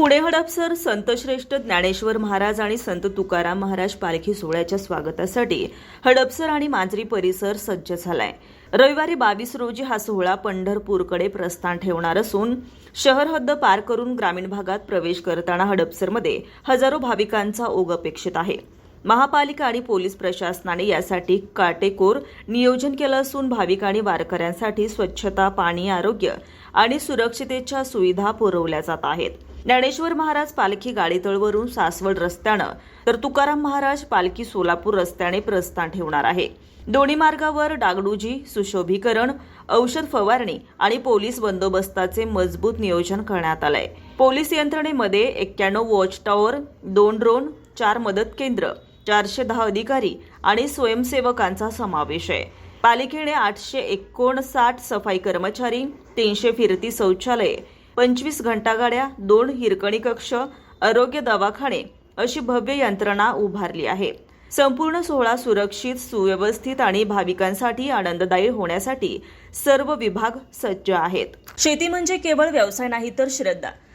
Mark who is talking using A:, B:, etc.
A: पुणे हडपसर संतश्रेष्ठ ज्ञानेश्वर महाराज आणि संत तुकाराम महाराज पालखी सोहळ्याच्या स्वागतासाठी हडपसर आणि मांजरी परिसर सज्ज झालाय. रविवारी बावीस रोजी हा सोहळा पंढरपूरकडे प्रस्थान ठेवणार असून शहर हद्द पार करून ग्रामीण भागात प्रवेश करताना हडपसरमध्ये हजारो भाविकांचा ओघ अपेक्षित आहे. महापालिका आणि पोलीस प्रशासनाने यासाठी काटेकोर नियोजन केलं असून भाविक आणि वारकऱ्यांसाठी स्वच्छता पाणी आरोग्य आणि सुरक्षितेच्या सुविधा पुरवल्या जात आहेत. ज्ञानेश्वर महाराज पालखी गाडीतळवरून सासवड रस्त्यानं तर तुकाराम महाराज पालखी सोलापूर रस्त्याने प्रस्थान ठेवणार आहे. दोन्ही मार्गावर डागडुजी सुशोभीकरण औषध फवारणी आणि पोलीस बंदोबस्ताचे मजबूत नियोजन करण्यात आलंय. पोलीस यंत्रणेमध्ये एक्क्याण्णव वॉच टॉवर दोन ड्रोन चार मदत केंद्र चारशे दहा अधिकारी आणि स्वयंसेवकांचा समावेश आहे. पालिकेने आठशे एकोणसाठ सफाई कर्मचारी तीनशे फिरती शौचालये पंचवीस घंटागाड्या दोन हिरकणी कक्ष आरोग्य दवाखाने अशी भव्य यंत्रणा उभारली आहे. संपूर्ण सोहळा सुरक्षित सुव्यवस्थित आणि भाविकांसाठी आनंददायी होण्यासाठी सर्व विभाग सज्ज आहेत. शेती म्हणजे केवळ व्यवसाय नाही तर श्रद्धा.